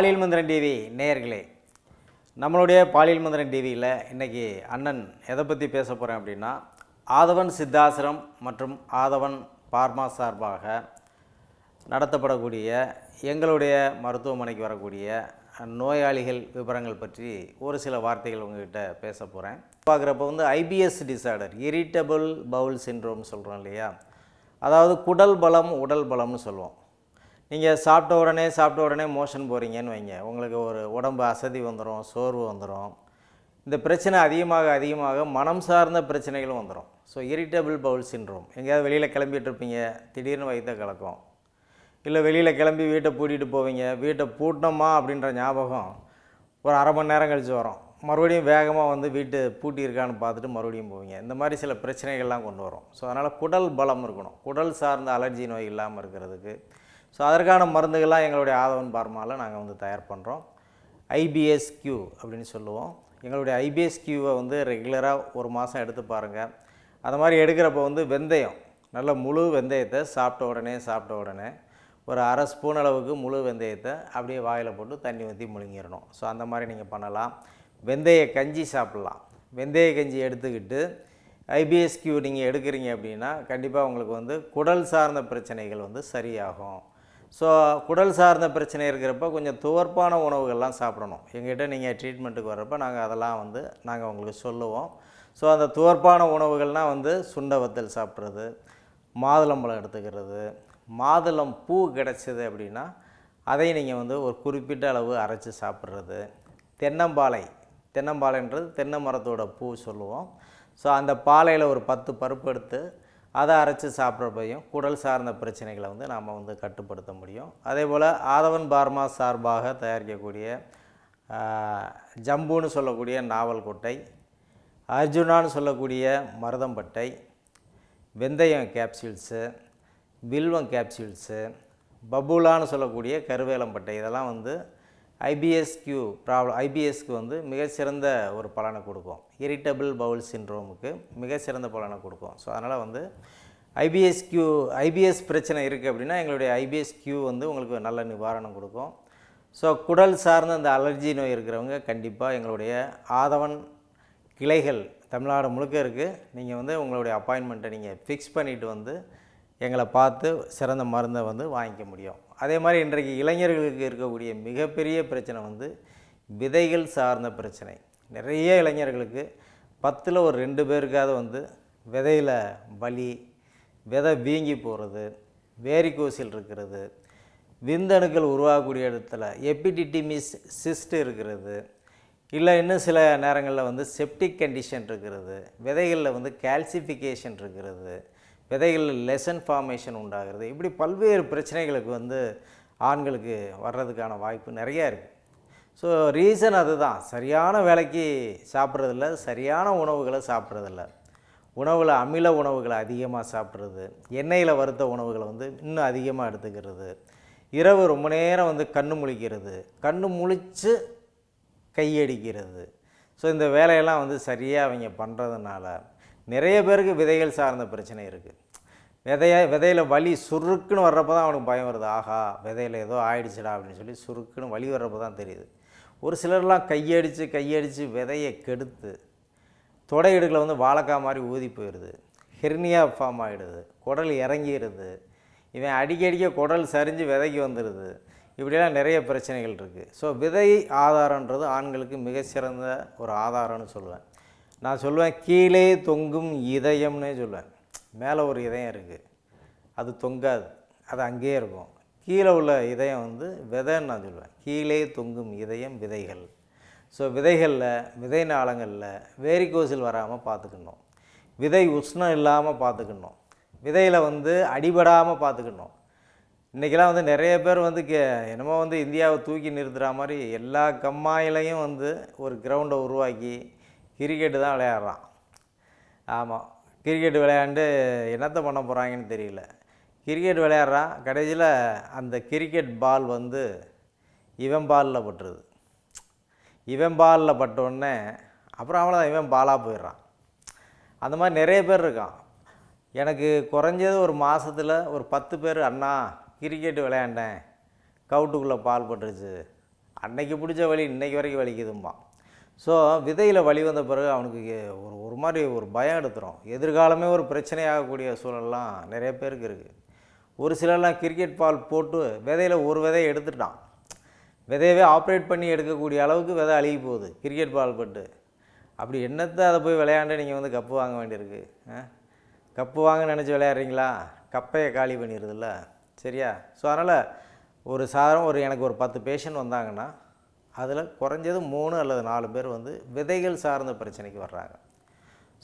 பாலியல் மந்திரன் டிவி நேயர்களே நம்மளுடைய பாலியல் மந்திரன் டிவியில் இன்றைக்கி அண்ணன் எதை பற்றி பேச போகிறேன் அப்படின்னா ஆதவன் சித்தாசிரம் மற்றும் ஆதவன் பார்மா சார்பாக நடத்தப்படக்கூடிய எங்களுடைய மருத்துவமனைக்கு வரக்கூடிய நோயாளிகள் விவரங்கள் பற்றி ஒரு சில வார்த்தைகள் உங்ககிட்ட பேச போகிறேன் பார்க்குறப்ப வந்து IBS disorder irritable bowel syndrome சொல்கிறோம் இல்லையா? அதாவது குடல் பலம் உடல் பலம்னு சொல்லுவோம். நீங்கள் சாப்பிட்ட உடனே சாப்பிட்ட உடனே மோஷன் போகிறீங்கன்னு வைங்க. உங்களுக்கு ஒரு உடம்பு அசதி வந்துடும் சோர்வு வந்துடும் இந்த பிரச்சனை அதிகமாக அதிகமாக மனம் சார்ந்த பிரச்சனைகளும் வந்துடும் ஸோ இரிட்டபிள் பவுல் சின்ரோம் எங்கேயாவது வெளியில் கிளம்பிட்டு இருப்பீங்க திடீர்னு வயிற்ற கலக்கும். இல்லை வெளியில் கிளம்பி வீட்டை பூட்டிகிட்டு போவீங்க வீட்டை பூட்டினோமா அப்படின்ற ஞாபகம் ஒரு அரை மணி நேரம் கழித்து வரும். மறுபடியும் வேகமாக வந்து வீட்டு பூட்டி இருக்கான்னு பார்த்துட்டு மறுபடியும் போவீங்க. இந்த மாதிரி சில பிரச்சனைகள்லாம் கொண்டு வரும். ஸோ அதனால் குடல் பலம் இருக்கணும். குடல் சார்ந்த அலர்ஜி நோய் இல்லாமல் இருக்கிறதுக்கு ஸோ அதற்கான மருந்துகள்லாம் எங்களுடைய ஆதவன் பார்மாவில் நாங்கள் வந்து தயார் பண்ணுறோம் ஐபிஎஸ்கியூ அப்படின்னு சொல்லுவோம். எங்களுடைய ஐபிஎஸ்கியூவை வந்து ரெகுலராக ஒரு மாதம் எடுத்து பாருங்கள் அந்த மாதிரி எடுக்கிறப்ப வந்து வெந்தயம் நல்ல முழு வெந்தயத்தை சாப்பிட்ட உடனே சாப்பிட்ட உடனே ஒரு அரை ஸ்பூன் அளவுக்கு முழு வெந்தயத்தை அப்படியே வாயில் போட்டு தண்ணி ஊற்றி முழுங்கிடணும். ஸோ அந்த மாதிரி நீங்கள் பண்ணலாம். வெந்தய கஞ்சி சாப்பிட்லாம். வெந்தய கஞ்சி எடுத்துக்கிட்டு ஐபிஎஸ்கியூ நீங்கள் எடுக்கிறீங்க அப்படின்னா கண்டிப்பாக உங்களுக்கு வந்து குடல் சார்ந்த பிரச்சனைகள் வந்து சரியாகும். ஸோ குடல் சார்ந்த பிரச்சனை இருக்கிறப்ப கொஞ்சம் துவர்ப்பான உணவுகள்லாம் சாப்பிடணும். எங்கிட்ட நீங்கள் ட்ரீட்மெண்ட்டுக்கு வர்றப்ப நாங்கள் அதெல்லாம் வந்து நாங்கள் உங்களுக்கு சொல்லுவோம். ஸோ அந்த துவர்ப்பான உணவுகள்னால் வந்து சுண்ட வத்தல் சாப்பிட்றது மாதுளம்பழம் எடுத்துக்கிறது மாதுளம் பூ கிடச்சிது அப்படின்னா அதை நீங்கள் வந்து ஒரு குறிப்பிட்ட அளவு அரைச்சி சாப்பிட்றது. தென்னம்பாலை தென்னம்பாலைன்றது தென்னை மரத்தோட பூ சொல்லுவோம். ஸோ அந்த பாலையில் ஒரு பத்து பருப்பு எடுத்து அதை அரைச்சி சாப்பிட்றப்பையும் குடல் சார்ந்த பிரச்சனைகளை வந்து நாம் வந்து கட்டுப்படுத்த முடியும். அதே போல் ஆதவன் பார்மா சார்பாக தயாரிக்கக்கூடிய ஜம்புன்னு சொல்லக்கூடிய நாவல் கொட்டை அர்ஜுனான்னு சொல்லக்கூடிய மருதம்பட்டை வெந்தயம் கேப்சூல்ஸு வில்வம் கேப்சூல்ஸு பபுலான்னு சொல்லக்கூடிய கருவேலம்பட்டை இதெல்லாம் வந்து ஐபிஎஸ்கியூ ப்ராப்ளம் ஐபிஎஸ்க்கு வந்து மிகச்சிறந்த ஒரு பலனை கொடுக்கும். இரிட்டபிள் பவுல் சின்ரோமுக்கு மிகச்சிறந்த பலனை கொடுக்கும். ஸோ அதனால் வந்து ஐபிஎஸ்கியூ ஐபிஎஸ் பிரச்சனை இருக்குது அப்படின்னா எங்களுடைய ஐபிஎஸ்கியூ வந்து உங்களுக்கு நல்ல நிவாரணம் கொடுக்கும். ஸோ குடல் சார்ந்த அந்த அலர்ஜி நோய் இருக்கிறவங்க கண்டிப்பாக எங்களுடைய ஆதவன் கிளைகள் தமிழ்நாடு முழுக்க இருக்குது நீங்கள் வந்து உங்களுடைய அப்பாயின்மெண்ட்டை நீங்கள் ஃபிக்ஸ் பண்ணிவிட்டு வந்து எங்களை பார்த்து சிறந்த மருந்தை வந்து வாங்கிக்க முடியும். அதே மாதிரி இன்றைக்கு இளைஞர்களுக்கு இருக்கக்கூடிய மிகப்பெரிய பிரச்சனை வந்து விதைகள் சார்ந்த பிரச்சனை. நிறைய இளைஞர்களுக்கு பத்தில் ஒரு ரெண்டு பேருக்காவது வந்து விதையில் வலி விதை வீங்கி போகிறது வேரிகோசில் இருக்கிறது விந்தணுக்கள் உருவாகக்கூடிய இடத்துல எபிடிட்டிமிஸ் சிஸ்ட் இருக்கிறது இல்லை இன்னும் சில நேரங்களில் வந்து செப்டிக் கண்டிஷன் இருக்கிறது விதைகளில் வந்து கால்சிஃபிகேஷன் இருக்கிறது விதைகளில் லெசன் ஃபார்மேஷன் உண்டாகிறது. இப்படி பல்வேறு பிரச்சனைகளுக்கு வந்து ஆண்களுக்கு வர்றதுக்கான வாய்ப்பு நிறையா இருக்குது ஸோ ரீசன் அதுதான். சரியான வேலைக்கு சாப்பிட்றதில்ல சரியான உணவுகளை சாப்பிட்றதில்ல. உணவில் அமில உணவுகளை அதிகமாக சாப்பிட்றது எண்ணெயில் வறுத்த உணவுகளை வந்து இன்னும் அதிகமாக எடுத்துக்கிறது. இரவு ரொம்ப நேரம் வந்து கண்ணு முழிக்கிறது கண்ணு முழிச்சு கையடிக்கிறது. ஸோ இந்த வேலையெல்லாம் வந்து சரியாக அவங்க பண்ணுறதுனால நிறைய பேருக்கு விதைகள் சார்ந்த பிரச்சனை இருக்குது விதைய விதையில் வலி சுருக்குன்னு வர்றப்போ தான் அவனுக்கு பயம் வருது. ஆஹா விதையில் ஏதோ ஆயிடுச்சுடா அப்படின்னு சொல்லி சுருக்குன்னு வலி வர்றப்போ தான் தெரியுது. ஒரு சிலர்லாம் கையடித்து கையடித்து விதையை கெடுத்து தொடை இடுக்கில் வந்து வாழைக்காய் மாதிரி ஊதி போயிடுது. ஹெர்னியா ஃபார்ம் ஆகிடுது குடல் இறங்கிடுது இவன் அடிக்கடிக்க குடல் சரிஞ்சு விதைக்கு வந்துடுது இப்படியெல்லாம் நிறைய பிரச்சனைகள் இருக்குது ஸோ விதை ஆதாரன்றது ஆண்களுக்கு மிகச்சிறந்த ஒரு ஆதாரம்னு சொல்லுவேன். நான் சொல்லுவேன் கீழே தொங்கும் இதயம்னே சொல்லுவேன். மேலே ஒரு இதயம் இருக்குது அது தொங்காது. அது அங்கேயே இருக்கும். கீழே உள்ள இதயம் வந்து விதைன்னு நான் சொல்லுவேன் கீழே தொங்கும் இதயம் விதைகள். ஸோ விதைகளில் விதை நாளங்களில் வேரிகோசில் வராமல் பார்த்துக்கணும். விதை உஷ்ணம் இல்லாமல் பார்த்துக்கணும். விதையில் வந்து அடிபடாமல் பார்த்துக்கணும். இன்றைக்கெல்லாம் வந்து நிறைய பேர் வந்து கே என்னமோ வந்து இந்தியாவை தூக்கி நிறுத்துகிற மாதிரி எல்லா கம்மாயிலையும் வந்து ஒரு கிரவுண்டை உருவாக்கி கிரிக்கெட்டு தான் விளையாடுறான். ஆமாம் கிரிக்கெட் விளையாண்டு என்னத்தை பண்ண போகிறாங்கன்னு தெரியல. கிரிக்கெட் விளையாடுறான் கடைசியில் அந்த கிரிக்கெட் பால் வந்து இவன் பாலில் பட்டுருது. இவன் பாலில் பட்டோடனே அப்புறம் அவ்வளோதான் இவன் பாலாக போயிடுறான். அந்த மாதிரி நிறைய பேர் இருக்கான். எனக்கு குறைஞ்சது ஒரு மாதத்தில் ஒரு பத்து பேர் அண்ணா கிரிக்கெட் விளையாண்டேன். கவுட்டுக்குள்ளே பால் பட்டுருச்சு. அன்னைக்கு பிடிச்ச வலி இன்றைக்கி வரைக்கும் வலிக்குதும்பான். ஸோ விதையில் வழி வந்த பிறகு அவனுக்கு ஒரு ஒரு மாதிரி ஒரு பயம் எடுத்துரும். எதிர்காலமே ஒரு பிரச்சனையாகக்கூடிய சூழல்லாம் நிறைய பேருக்கு இருக்குது ஒரு சிலர்லாம் கிரிக்கெட் பால் போட்டு விதையில் ஒரு விதையை எடுத்துட்டான். விதையவே ஆப்ரேட் பண்ணி எடுக்கக்கூடிய அளவுக்கு விதை அழுகி போகுது. கிரிக்கெட் பால் பட்டு. அப்படி என்னத்தை அதை போய் விளையாண்டு நீங்கள் வந்து கப்பு வாங்க வேண்டியிருக்கு? ஆ? கப்பு வாங்க நினச்சி விளையாடுறீங்களா? கப்பையை காலி பண்ணிடுதுல்ல சரியா? ஸோ அதனால் ஒரு சாதாரண ஒரு எனக்கு ஒரு பத்து பேஷண்ட் வந்தாங்கன்னா அதில் குறைஞ்சது மூணு அல்லது நாலு பேர் வந்து விதைகள் சார்ந்த பிரச்சனைக்கு வர்றாங்க.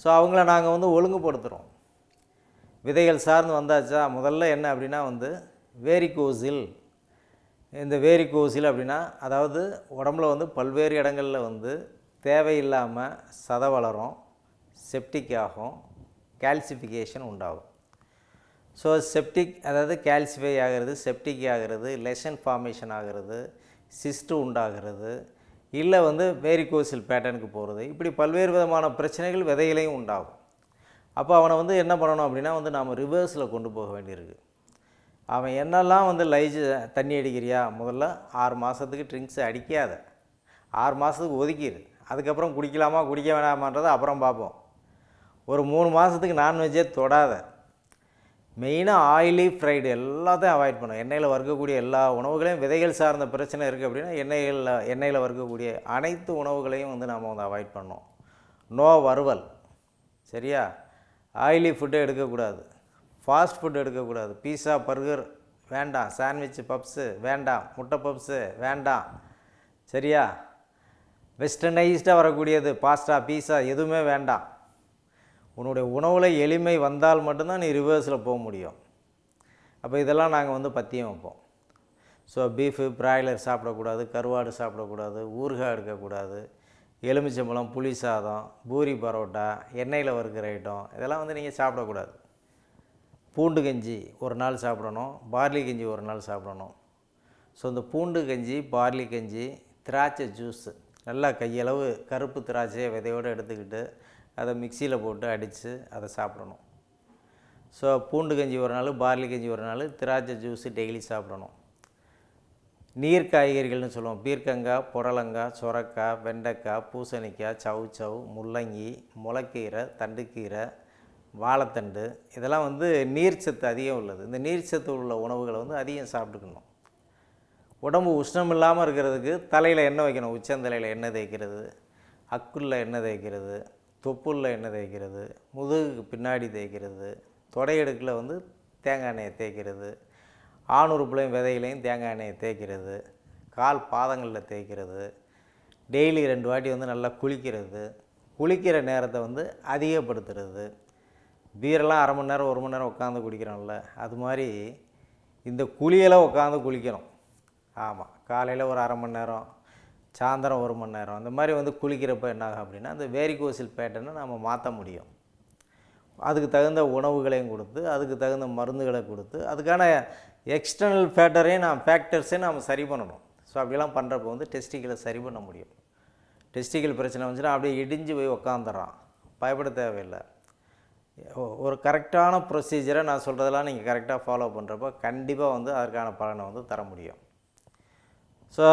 ஸோ அவங்கள நாங்கள் வந்து ஒழுங்குபடுத்துகிறோம் விதைகள் சார்ந்து வந்தாச்சா? முதல்ல என்ன அப்படின்னா வந்து வேரிகோசில். இந்த வேரிகோசில் அப்படின்னா அதாவது உடம்புல வந்து பல்வேறு இடங்களில் வந்து தேவையில்லாமல் சத வளரும் செப்டிக் ஆகும் கால்சிஃபிகேஷன் உண்டாகும். ஸோ செப்டிக் அதாவது கால்சிஃபை ஆகிறது செப்டிக் ஆகிறது லெசன் ஃபார்மேஷன் ஆகிறது சிஸ்ட்டு உண்டாகிறது இல்லை வந்து வேரிகோசில் பேட்டர்னுக்கு போகிறது இப்படி பல்வேறு விதமான பிரச்சனைகள் விதையிலையும் உண்டாகும். அப்போ அவனை வந்து என்ன பண்ணணும் அப்படின்னா வந்து நாம் ரிவர்ஸில் கொண்டு போக வேண்டியிருக்கு. அவன் என்னெல்லாம் வந்து லைஜ் தண்ணி அடிக்கிறியா? முதல்ல ஆறு மாதத்துக்கு ட்ரிங்க்ஸ் அடிக்காத. ஆறு மாதத்துக்கு ஒதுக்கிடு அதுக்கப்புறம் குடிக்கலாமா குடிக்க வேணாமான்றதை அப்புறம் பார்ப்போம். ஒரு மூணு மாதத்துக்கு நான்வெஜ்ஜே தொடாத. மெயினாக ஆயிலி ஃப்ரைடு எல்லாத்தையும் அவாய்ட் பண்ணும் எண்ணெயில் வறுக்கக்கூடிய எல்லா உணவுகளையும் விதைகள் சார்ந்த பிரச்சனை இருக்குது அப்படின்னா எண்ணெய்களில் எண்ணெயில் வறுக்கக்கூடிய அனைத்து உணவுகளையும் வந்து நாம் வந்து அவாய்ட் பண்ணோம் நோ வறுவல். சரியா? ஆயிலி ஃபுட்டு எடுக்கக்கூடாது. ஃபாஸ்ட் ஃபுட் எடுக்கக்கூடாது. பீஸா பர்கர் வேண்டாம். சாண்ட்விச் பப்ஸு வேண்டாம். முட்டை பப்ஸு வேண்டாம். சரியா? வெஸ்டர்னைஸ்டாக வரக்கூடியது. பாஸ்டா பீஸா எதுவுமே வேண்டாம். உன்னுடைய உணவில் எளிமை வந்தால் மட்டும்தான் நீ ரிவர்ஸில் போக முடியும். அப்போ இதெல்லாம் நாங்கள் வந்து பத்தியம் வைப்போம். ஸோ பீஃபு பிராய்லர் சாப்பிடக்கூடாது கருவாடு சாப்பிடக்கூடாது ஊறுகாய் எடுக்கக்கூடாது எலுமிச்சம்பழம் புளி சாதம் பூரி பரோட்டா எண்ணெயில் வறுக்கிற ஐட்டம் இதெல்லாம் வந்து நீங்கள் சாப்பிடக்கூடாது. பூண்டு கஞ்சி ஒரு நாள் சாப்பிடணும் பார்லி கஞ்சி ஒரு நாள் சாப்பிடணும். ஸோ இந்த பூண்டு கஞ்சி பார்லி கஞ்சி திராட்சை ஜூஸு நல்லா கையளவு கருப்பு திராட்சையை விதையோடு எடுத்துக்கிட்டு அதை மிக்சியில் போட்டு அடித்து அதை சாப்பிடணும். ஸோ பூண்டு கஞ்சி ஒரு நாள் பார்லி கஞ்சி ஒரு நாள் திராட்சை ஜூஸு டெய்லி சாப்பிடணும். நீர் காய்கறிகள்னு சொல்லுவோம். பீர்க்கங்காய் புடலங்காய் சுரக்காய் வெண்டைக்காய் பூசணிக்காய் சவு சவு முள்ளங்கி முளைக்கீரை தண்டுக்கீரை வாழைத்தண்டு இதெல்லாம் வந்து நீர்ச்சத்து அதிகம் உள்ளது. இந்த நீர்ச்சத்து உள்ள உணவுகளை வந்து அதிகம் சாப்பிட்டுக்கணும். உடம்பு உஷ்ணம் இல்லாமல் இருக்கிறதுக்கு தலையில் எண்ணெய் வைக்கணும். உச்சந்தலையில் எண்ணெய் தேய்க்கிறது அக்குள்ள எண்ணெய் தேய்க்கிறது தொப்புளில் எண்ணெய் தேய்க்கிறது முதுகுக்கு பின்னாடி தேய்க்கிறது தொடையடுக்கில் வந்து தேங்காய் எண்ணெயை தேய்க்கிறது ஆணுறுப்புலையும் விதையிலையும் தேங்காய் எண்ணெயை தேய்க்கிறது கால் பாதங்களில் தேய்க்கிறது டெய்லி ரெண்டு வாட்டி வந்து நல்லா குளிக்கிறது குளிக்கிற நேரத்தை வந்து அதிகப்படுத்துறது. பீரெல்லாம் அரை மணி நேரம் ஒரு மணி நேரம் உட்காந்து குடிக்கிறோம்ல அது மாதிரி இந்த குளியெல்லாம் உட்காந்து குளிக்கணும். ஆமாம் காலையில் ஒரு அரை மணி நேரம் சாயந்தரம் ஒரு மணி நேரம். அந்த மாதிரி வந்து குளிக்கிறப்ப என்ன ஆகும் அப்படின்னா அந்த வேரிகோசில் பேட்டர்னை நம்ம மாற்ற முடியும். அதுக்கு தகுந்த உணவுகளையும் கொடுத்து அதுக்கு தகுந்த மருந்துகளை கொடுத்து அதுக்கான எக்ஸ்டர்னல் ஃபேக்டரையும் நாம் ஃபேக்டர்ஸையும் நாம் சரி பண்ணணும். ஸோ அப்படிலாம் பண்ணுறப்போ வந்து டெஸ்டிகளை சரி பண்ண முடியும். டெஸ்டிக்கல் பிரச்சனை வந்துச்சுன்னா அப்படியே இடிஞ்சு போய் உக்காந்துடுறான். பயப்பட தேவையில்லை. ஒரு கரெக்டான ப்ரொசீஜரை நான் சொல்கிறதெல்லாம் நீங்கள் கரெக்டாக ஃபாலோ பண்ணுறப்போ கண்டிப்பாக வந்து அதற்கான பலனை வந்து தர முடியும். ஸோ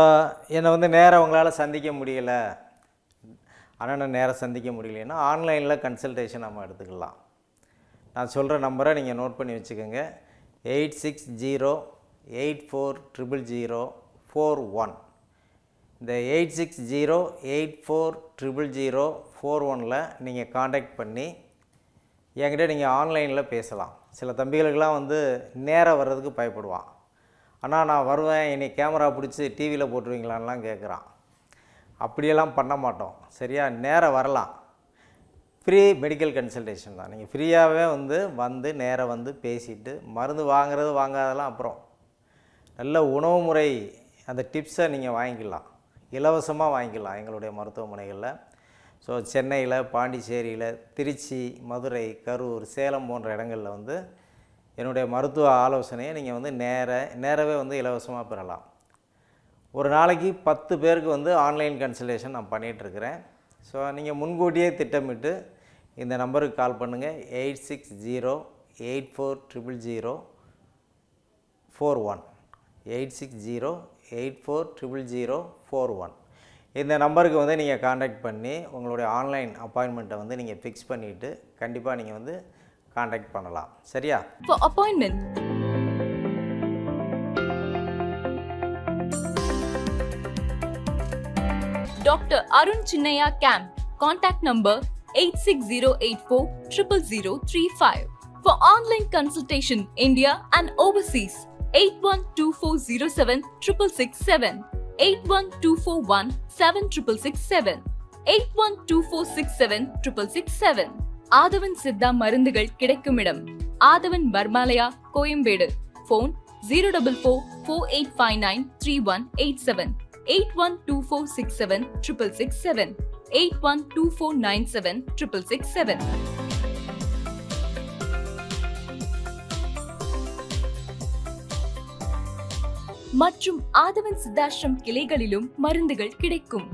என்னை வந்து நேராக உங்களால் சந்திக்க முடியலை. அண்ணனை நேராக சந்திக்க முடியலன்னா ஆன்லைனில் கன்சல்டேஷன் நம்ம எடுத்துக்கலாம். நான் சொல்கிற நம்பரை நீங்கள் நோட் பண்ணி வச்சுக்கோங்க. Eight six zero eight four triple zero four one. இந்த eight six zero eight four triple zero four ஒனில் நீங்கள் காண்டாக்ட் பண்ணி என்கிட்ட நீங்கள் ஆன்லைனில் பேசலாம். சில தம்பிகளுக்கெல்லாம் வந்து நேராக வர்றதுக்கு பயப்படுவான். ஆனால் நான் வருவேன் என்னை கேமரா பிடிச்சி டிவியில் போட்டுருவீங்களான்லாம் கேட்குறான். அப்படியெல்லாம் பண்ண மாட்டோம். சரியா? நேராக வரலாம். ஃப்ரீ மெடிக்கல் கன்சல்டேஷன் தான். நீங்கள் ஃப்ரீயாகவே வந்து வந்து நேராக வந்து பேசிட்டு மருந்து வாங்குறது வாங்காதெல்லாம் அப்புறம். நல்ல உணவு முறை அந்த டிப்ஸை நீங்கள் வாங்கிக்கலாம். இலவசமாக வாங்கிக்கலாம் எங்களுடைய மருத்துவமனைகளில். ஸோ சென்னையில் பாண்டிச்சேரியில் திருச்சி மதுரை கரூர் சேலம் போன்ற இடங்களில் வந்து என்னுடைய மருத்துவ ஆலோசனையை நீங்கள் வந்து நேர நேரவே வந்து இலவசமாக பெறலாம். ஒரு நாளைக்கு பத்து பேருக்கு வந்து ஆன்லைன் கன்சல்டேஷன் நான் பண்ணிகிட்ருக்கிறேன். ஸோ நீங்கள் முன்கூட்டியே திட்டமிட்டு இந்த நம்பருக்கு கால் பண்ணுங்கள் eight six zero eight four triple zero four one. Eight six zero eight four triple zero four one. இந்த நம்பருக்கு வந்து நீங்கள் காண்டாக்ட் பண்ணி உங்களுடைய ஆன்லைன் அப்பாயின்மெண்ட்டை வந்து நீங்கள் ஃபிக்ஸ் பண்ணிவிட்டு கண்டிப்பாக நீங்கள் வந்து காண்டாக்ட் பண்ணலாம் சரியா For appointment, Dr. Arun Chinnaya Camp. Contact number 86084 00035. For online consultation, India and overseas, 812407 667, 81241 7667, 812467 667. ஆதவன் சித்தா மருந்துகள் கிடைக்கும் இடம் Aadhavan Pharmalaya Koyambedu. Phone zero double four four eight five nine three one eight seven eight one two four six seven triple six seven eight one two four nine seven triple six seven மற்றும் ஆதவன் சித்தாஷ்ரம் கிளைகளிலும் மருந்துகள் கிடைக்கும்.